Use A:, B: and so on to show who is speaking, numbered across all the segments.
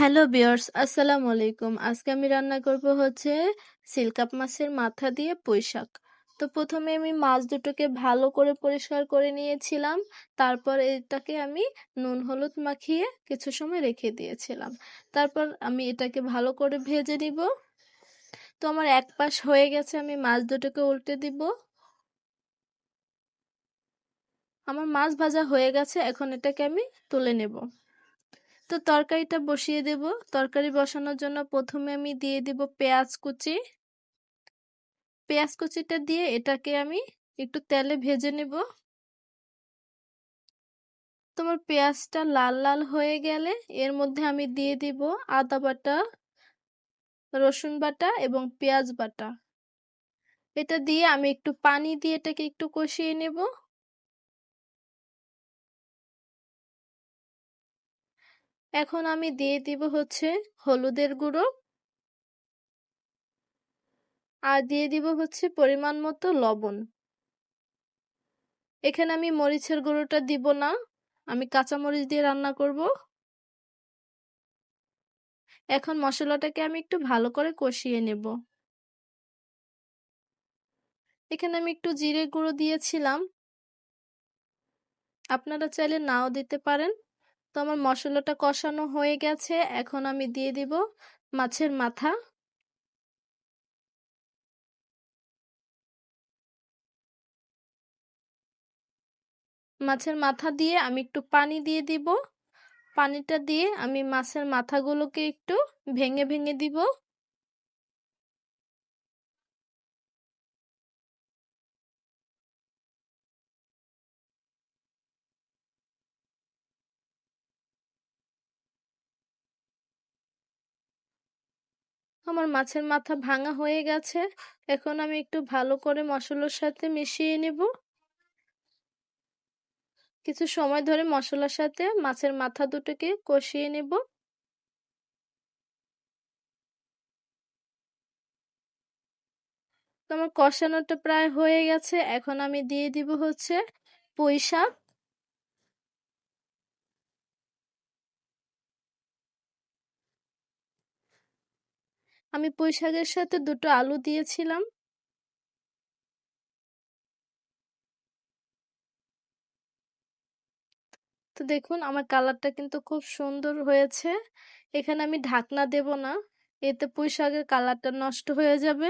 A: Hello বিয়ার্স আসসালামু আলাইকুম। আজকে আমি রান্না করব হচ্ছে সিলকাপ মাছের মাথা দিয়ে পুঁই শাক। তো প্রথমে আমি মাছ দুটোকে ভালো করে পরিষ্কার করে নিয়েছিলাম। তারপর এটাকে আমি নুন হলুদ মাখিয়ে কিছু সময় রেখে দিয়েছিলাম। তারপর আমি এটাকে ভালো করে ভেজে দিব তো আমার এক পাশ হয়ে গেছে, আমি মাছ দুটোকে উল্টে দিব। আমার মাছ ভাজা হয়ে গেছে, এখন এটাকে আমি তুলে নেব। তো তরকারিটা বসিয়ে দেব। তরকারি বসানোর জন্য প্রথমে আমি দিয়ে দিব পেঁয়াজ কুচি। পেঁয়াজ কুচিটা দিয়ে এটাকে আমি একটু তেলে ভেজে নেব। তোমার পেঁয়াজটা লাল লাল হয়ে গেলে এর মধ্যে আমি দিয়ে দিব আদা বাটা, রসুন বাটা এবং পেঁয়াজ বাটা। এটা দিয়ে আমি একটু পানি দিয়ে এটাকে একটু কষিয়ে নেব। এখন আমি দিয়ে দিব হচ্ছে হলুদের গুঁড়ো। আর দিয়ে দিব হচ্ছে পরিমাণ মতো লবণ। এখানে আমি মরিচের গুঁড়োটা দিব না, আমি কাঁচা মরিচ দিয়ে রান্না করব। এখন মশলাটাকে আমি একটু ভালো করে কষিয়ে নেব। এখানে আমি একটু জিরে গুঁড়ো দিয়েছিলাম। আপনারা চাইলে নাও দিতে পারেন। তো আমার মশলাটা কষানো হয়ে গেছে, এখন আমি দিয়ে দিব মাছের মাথা। মাছের মাথা দিয়ে আমি একটু পানি দিয়ে দিব। পানিটা দিয়ে আমি মাছের মাথাগুলোকে একটু ভেঙে ভেঙে দিব। আমার মাছের মাথা ভাঙা হয়ে গেছে। এখন আমি একটু ভালো করে মশলার সাথে মিশিয়ে নেব। কিছু সময় ধরে মশলার সাথে মাছের মাথা দুটোকে কষিয়ে নেব। আমার কষানোটা প্রায় হয়ে গেছে। এখন আমি দিয়ে দিব হচ্ছে পুঁই শাক। আমি পুঁই শাকের সাথে দুটো আলু দিয়েছিলাম। তো দেখুন, আমার কালারটা কিন্তু খুব সুন্দর হয়েছে। এখানে আমি ঢাকনা দেব না, এতে পুঁই শাকের কালারটা নষ্ট হয়ে যাবে।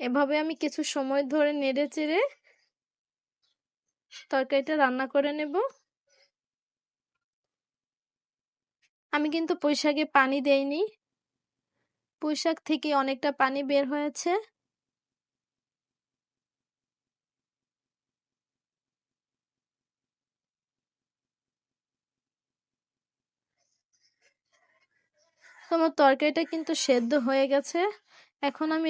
A: এভাবে আমি কিছু সময় ধরে নেড়ে চেড়ে তরকারিটা রান্না করে নেব। আমি কিন্তু পুঁইশাকে পানি দেইনি। পুঁইশাক থেকে অনেকটা পানি বের হয়েছে। তোমার তরকারিটা কিন্তু সেদ্ধ হয়ে গেছে। এখন আমি